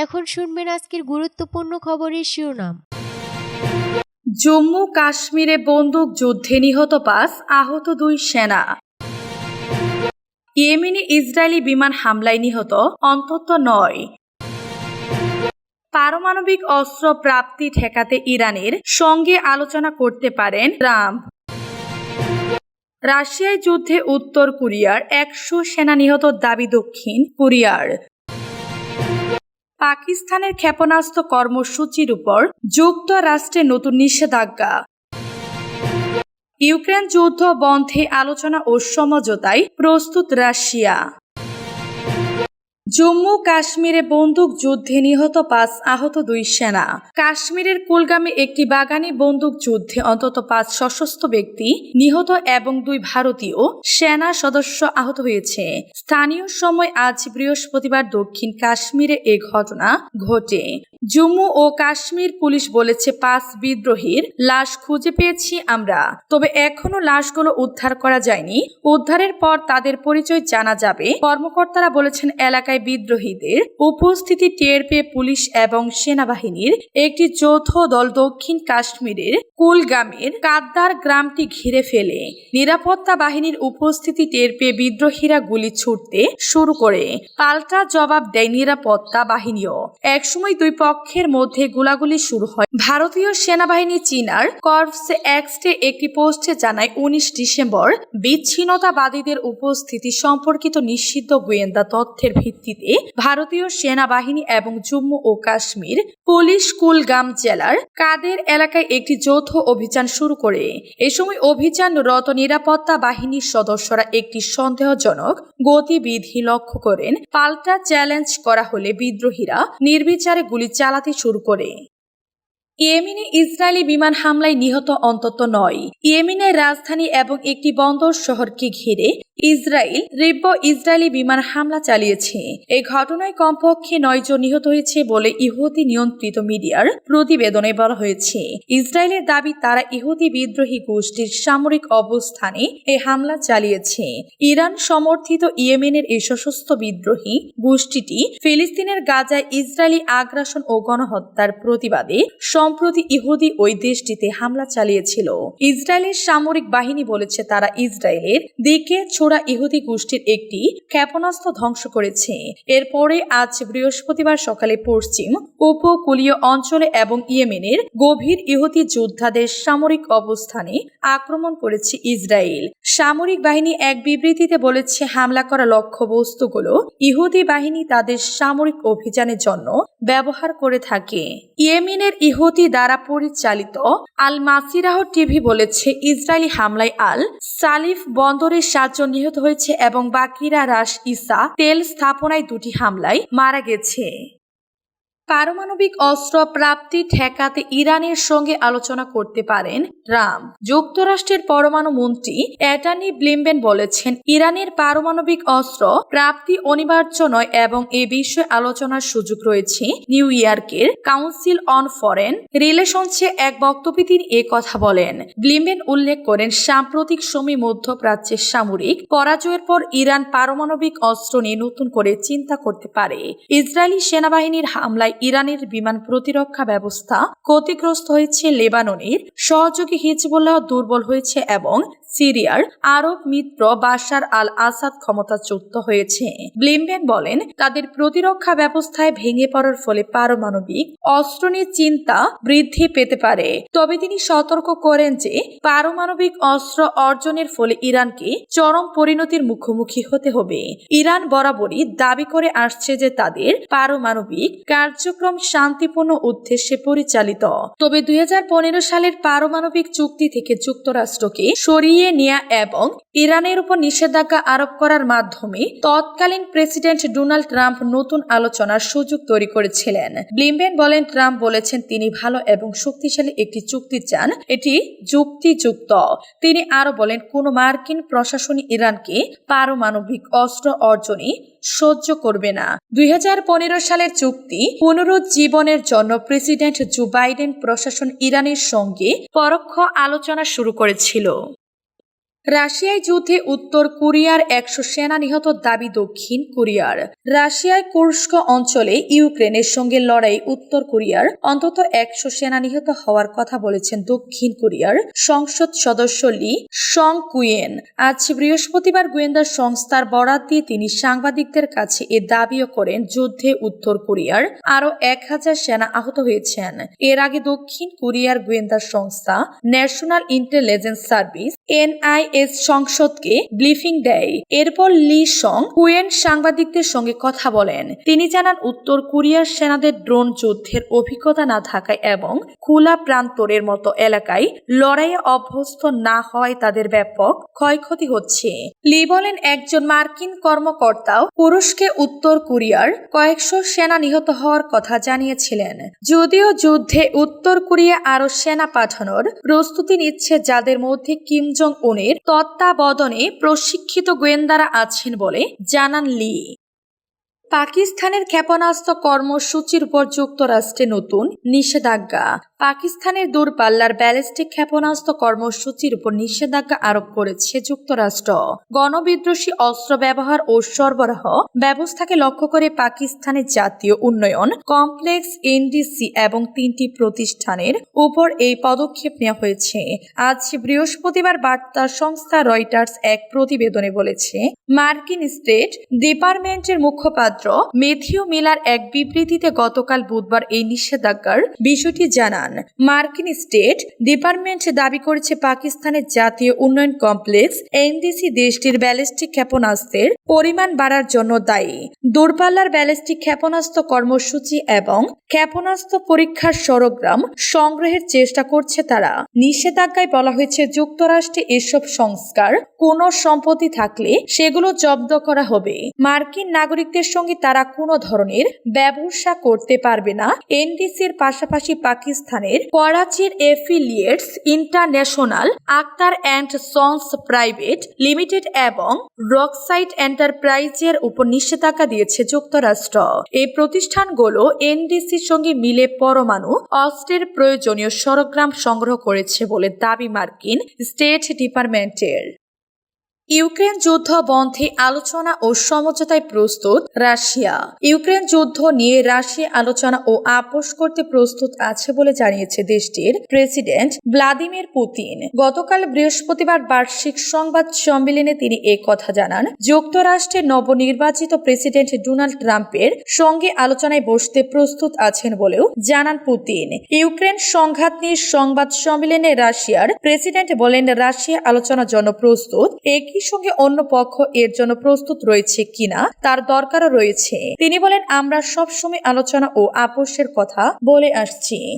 এখন শুনবেন আজকের গুরুত্বপূর্ণ খবরের শিরোনাম। জম্মু কাশ্মীরে বন্দুক যুদ্ধে নিহত পাঁচ, আহত দুই সেনা। ইয়েমেনে ইসরায়েলি বিমান হামলায় নিহত অন্তত নয়। পারমাণবিক অস্ত্র প্রাপ্তি ঠেকাতে ইরানের সঙ্গে আলোচনা করতে পারেন ট্রাম্প। রাশিয়ায় যুদ্ধে উত্তর কোরিয়ার একশো সেনা নিহত দাবি দক্ষিণ কোরিয়ার। পাকিস্তানের ক্ষেপণাস্ত্র কর্মসূচির উপর যুক্তরাষ্ট্রে নতুন নিষেধাজ্ঞা। ইউক্রেন যুদ্ধ বন্ধে আলোচনা ও সমঝোতায় প্রস্তুত রাশিয়া। জম্মু কাশ্মীরে বন্দুক যুদ্ধে নিহত পাঁচ আহত দুই সেনা। কাশ্মীরের কুলগামে একটি বাগানে বন্দুক যুদ্ধে অন্তত পাঁচ সশস্ত্র ব্যক্তি নিহত এবং দুই ভারতীয় সেনা সদস্য আহত হয়েছে। স্থানীয় সময় আজ বৃহস্পতিবার দক্ষিণ কাশ্মীরে এ ঘটনা ঘটে। জম্মু ও কাশ্মীর পুলিশ বলেছে পাঁচ বিদ্রোহীর লাশ খুঁজে পেয়েছি আমরা। তবে এখনও লাশগুলো উদ্ধার করা যায়নি। উদ্ধারের পর তাদের পরিচয় জানা যাবে। কর্মকর্তারা বলেছেন এলাকায় বিদ্রোহীদের উপস্থিতি টের পেয়ে পুলিশ এবং সেনাবাহিনীর একটি যৌথ দল দক্ষিণ কাশ্মীরের কুলগামের কাদ্দার গ্রামটি ঘিরে ফেলে। নিরাপত্তা বাহিনীর উপস্থিতি টের পেয়ে বিদ্রোহীরা গুলি ছুটতে শুরু করে। পাল্টা জবাব দেয় নিরাপত্তা বাহিনীও। একসময় দুই পক্ষের মধ্যে গোলাগুলি শুরু হয়। ভারতীয় সেনাবাহিনী চীনার কর্পস এক্সটে একটি পোস্টে জানায়, উনিশ ডিসেম্বর বিচ্ছিন্নতাবাদীদের উপস্থিতি সম্পর্কিত নিষিদ্ধ গোয়েন্দা তথ্যের ভিত্তিতে ভারতীয় সেনাবাহিনী এবং জম্মু ও কাশ্মীর পুলিশ কুলগাম জেলার কাদের এলাকায় একটি যৌথ অভিযান শুরু করে। এ সময় অভিযানরত নিরাপত্তা বাহিনীর সদস্যরা একটি সন্দেহজনক গতিবিধি লক্ষ্য করেন। পাল্টা চ্যালেঞ্জ করা হলে বিদ্রোহীরা নির্বিচারে গুলি চালাতে শুরু করে। ইয়েমেনে ইসরায়েলি বিমান হামলায় নিহত অন্তত নয়। ইয়েমেনের রাজধানী এবং একটি বন্দর শহরকে ঘিরে ইসরায়েল রিব্য ইসরায়েলি বিমান হামলা চালিয়েছে। এই ঘটনায় কমপক্ষে নয় জন নিহত হয়েছে বলে ইহুদি নিয়ন্ত্রিত মিডিয়ার প্রতিবেদনে বলা হয়েছে। ইসরায়েলের দাবি, তারা ইহুদি বিদ্রোহী গোষ্ঠীর সামরিক অবস্থানে এই হামলা চালিয়েছে। ইরান সমর্থিত ইয়েমেনের এই সশস্ত্র বিদ্রোহী গোষ্ঠীটি ফিলিস্তিনের গাজায় ইসরায়েলি আগ্রাসন ও গণহত্যার প্রতিবাদে সম্প্রতি ইহুদি ওই দেশটিতে হামলা চালিয়েছিল। ইসরায়েলের সামরিক বাহিনী বলেছে তারা ইসরায়েলের দিকে ছোড়া ইহুদি গোষ্ঠীর একটি ক্ষেপণাস্ত্র ধ্বংস করেছে। এরপরে আজ বৃহস্পতিবার সকালে পশ্চিম উপকূলীয় অঞ্চলে এবং ইয়েমেনের গভীর ইহুদি যোদ্ধাদের সামরিক অবস্থানে আক্রমণ করেছে ইসরায়েল। সামরিক বাহিনী এক বিবৃতিতে বলেছে, হামলা করা লক্ষ্যবস্তুগুলো ইহুদি বাহিনী তাদের সামরিক অভিযানের জন্য ব্যবহার করে থাকে। ইয়েমিনের ইহুদি দ্বারা পরিচালিত আল মাসিরাহ টিভি বলেছে ইসরায়েলি হামলায় আল সালিফ বন্দরের সাতজন নিহত হয়েছে এবং বাকিরা রাস ইসা তেল স্থাপনায় দুটি হামলায় মারা গেছে। পারমাণবিক অস্ত্র প্রাপ্তি ঠেকাতে ইরানের সঙ্গে আলোচনা করতে পারেন ট্রাম্প। যুক্তরাষ্ট্রের পরমাণু মন্ত্রী অ্যাটর্নি ব্লিমবেন বলেছেন, ইরানের পারমাণবিক অস্ত্র প্রাপ্তি অনিবার্য নয় এবং এ বিষয়ে আলোচনার সুযোগ রয়েছে নিউ ইয়র্কের কাউন্সিল অন ফরেন রিলেশনসে এক বক্তব্যে তিনি এ কথা বলেন। ব্লিমবেন উল্লেখ করেন, সাম্প্রতিক সময় মধ্যপ্রাচ্যের সামরিক পরাজয়ের পর ইরান পারমাণবিক অস্ত্র নিয়ে নতুন করে চিন্তা করতে পারে। ইসরায়েলি সেনাবাহিনীর হামলায় ইরানের বিমান প্রতিরক্ষা ব্যবস্থা ক্ষতিগ্রস্ত হয়েছে লেবাননের। সহযোগী হিজবুল্লাহ দুর্বল হয়েছে এবং সিরিয়ার আরব মিত্র বাশার আল আসাদ ক্ষমতাচ্যুত হয়েছে। ব্লিমবেন বলেন, তাদের প্রতিরক্ষা ব্যবস্থায় ভেঙে পড়ার ফলে পারমাণবিক অস্ত্র নিয়ে চিন্তা বৃদ্ধি পেতে পারে। তবে তিনি সতর্ক করেন যে, পারমাণবিক অস্ত্র অর্জনের ফলে ইরানকে চরম পরিণতির মুখোমুখি হতে হবে। ইরান বরাবরই দাবি করে আসছে যে, তাদের পারমাণবিক কার্যক্রম শান্তিপূর্ণ উদ্দেশ্যে পরিচালিত। তবে দুই হাজার পনেরো সালের পারমাণবিক চুক্তি থেকে যুক্তরাষ্ট্রকে সরিয়ে নেয়া এবং ইরানের উপর নিষেধাজ্ঞা আরোপ করার মাধ্যমে তৎকালীন প্রেসিডেন্ট ডোনাল্ড ট্রাম্প নতুন আলোচনার সুযোগ তৈরি করেছিলেন। ব্লিমবেন বলেন, ট্রাম্প বলেছেন তিনি ভালো এবং শক্তিশালী একটি চুক্তি চান, এটি যুক্তিযুক্ত। তিনি আরও বলেন, কোন মার্কিন প্রশাসনই ইরানকে পারমাণবিক অস্ত্র অর্জনে সহ্য করবে না। দুই হাজার পনেরো সালের চুক্তি পুনরুজ্জীবনের জন্য প্রেসিডেন্ট জো বাইডেন প্রশাসন ইরানের সঙ্গে পরোক্ষ আলোচনা শুরু করেছিল। রাশিয়ায় যুদ্ধে উত্তর কোরিয়ার একশো সেনা নিহত দাবি দক্ষিণ কোরিয়ার। রাশিয়ায় কুর্স্ক অঞ্চলে ইউক্রেনের সঙ্গে লড়াই উত্তর কোরিয়ার। অন্তত একশো সেনা নিহত হওয়ার কথা বলেছেন দক্ষিণ কোরিয়ার সংসদ সদস্য লি সং কুয়েন আজ বৃহস্পতিবার গোয়েন্দা সংস্থার বরাত দিয়ে তিনি সাংবাদিকদের কাছে এ দাবিও করেন যুদ্ধে উত্তর কোরিয়ার আরও এক হাজার সেনা আহত হয়েছেন। এর আগে দক্ষিণ কোরিয়ার গোয়েন্দা সংস্থা ন্যাশনাল ইন্টেলিজেন্স সার্ভিস এনআইএস সংসদকে ব্লিফিং দেয়। এরপর লি সং কুয়েন সাংবাদিকদের সঙ্গে কথা বলেন। তিনি জানান, উত্তর কোরিয়ার সেনাদের ড্রোন যুদ্ধের অভিজ্ঞতা না থাকায় এবং খোলা প্রান্তরের মতো এলাকায় লড়াইয়ে অভ্যস্ত না হওয়ায় তাদের ব্যাপক ক্ষয়ক্ষতি হচ্ছে। লি বলেন, একজন মার্কিন কর্মকর্তাও পুরুষকে উত্তর কোরিয়ার কয়েকশো সেনা নিহত হওয়ার কথা জানিয়েছিলেন। যদিও যুদ্ধে উত্তর কোরিয়া আরও সেনা পাঠানোর প্রস্তুতি নিচ্ছে, যাদের মধ্যে কিম জং উনের তত্ত্বাবধানে প্রশিক্ষিত গোয়েন্দারা আছেন বলে জানান লি। পাকিস্তানের ক্ষেপণাস্ত্র কর্মসূচির উপর যুক্তরাষ্ট্রে নতুন নিষেধাজ্ঞা। পাকিস্তানের দূরপাল্লার ব্যালিস্টিক ক্ষেপণাস্ত্র কর্মসূচির উপর নিষেধাজ্ঞা আরোপ করেছে যুক্তরাষ্ট্র। গণবিদ্রোহী অস্ত্র ব্যবহার ও সরবরাহ ব্যবস্থাকে লক্ষ্য করে পাকিস্তানের জাতীয় উন্নয়ন কমপ্লেক্স এনডিসি এবং তিনটি প্রতিষ্ঠানের উপর এই পদক্ষেপ নেওয়া হয়েছে। আজ বৃহস্পতিবার বার্তা সংস্থা রয়টার্স এক প্রতিবেদনে বলেছে, মার্কিন স্টেট ডিপার্টমেন্টের মুখপাত্র মেথিউ মিলার এক বিবৃতিতে গতকাল বুধবার এই নিষেধাজ্ঞার বিষয়টি জানান। মার্কিন স্টেট ডিপার্টমেন্ট দাবি করেছে পাকিস্তানের জাতীয় উন্নয়ন কমপ্লেক্স এনডিসি দেশটির ব্যালিস্টিক ক্ষেপণাস্ত্রের পরিমাণ বাড়ার জন্য দায়ী। দূরপাল্লার ব্যালিস্টিক ক্ষেপণাস্ত্র কর্মসূচি এবং ক্ষেপণাস্ত্র পরীক্ষার সরগ্রাম সংগ্রহের চেষ্টা করছে তারা। নিষেধাজ্ঞায় বলা হয়েছে, যুক্তরাষ্ট্রে এসব সংস্কার কোনো সম্পত্তি থাকলে সেগুলো জব্দ করা হবে। মার্কিন নাগরিকদের সঙ্গে তারা কোনো ধরনের ব্যবসা করতে পারবে না। এনডিসির পাশাপাশি পাকিস্তানের করাচির affiliates international Akhtar and sons private limited এবং রকসাইট এন্টারপ্রাইজের উপর নিষেধাজ্ঞা দিয়েছে যুক্তরাষ্ট্র। এই প্রতিষ্ঠানগুলো এনডিসির সঙ্গে মিলে পরমাণু অস্ত্রের প্রয়োজনীয় সরগ্রাম সংগ্রহ করেছে বলে দাবি মার্কিন স্টেট ডিপার্টমেন্টের। ইউক্রেন যুদ্ধ বন্ধে আলোচনা ও সমঝোতায় প্রস্তুত রাশিয়া। ইউক্রেন যুদ্ধ নিয়ে রাশিয়া আলোচনা ও আপোষ করতে প্রস্তুত আছে বলে জানিয়েছে দেশটির প্রেসিডেন্ট ভ্লাদিমির পুতিন। গতকাল বৃহস্পতিবার বার্ষিক সংবাদ সম্মেলনে তিনি এ কথা জানান। যুক্তরাষ্ট্রের নবনির্বাচিত প্রেসিডেন্ট ডোনাল্ড ট্রাম্পের সঙ্গে আলোচনায় বসতে প্রস্তুত আছেন বলেও জানান পুতিন। ইউক্রেন সংঘাত নিয়ে সংবাদ সম্মেলনে রাশিয়ার প্রেসিডেন্ট বলেন, রাশিয়া আলোচনার জন্য প্রস্তুত। একই সঙ্গে অন্য পক্ষ এর জন্য প্রস্তুত রয়েছে কিনা তার দরকারও রয়েছে। তিনি বলেন, আমরা সবসময় আলোচনা ও আপোষের কথা বলে আসছি।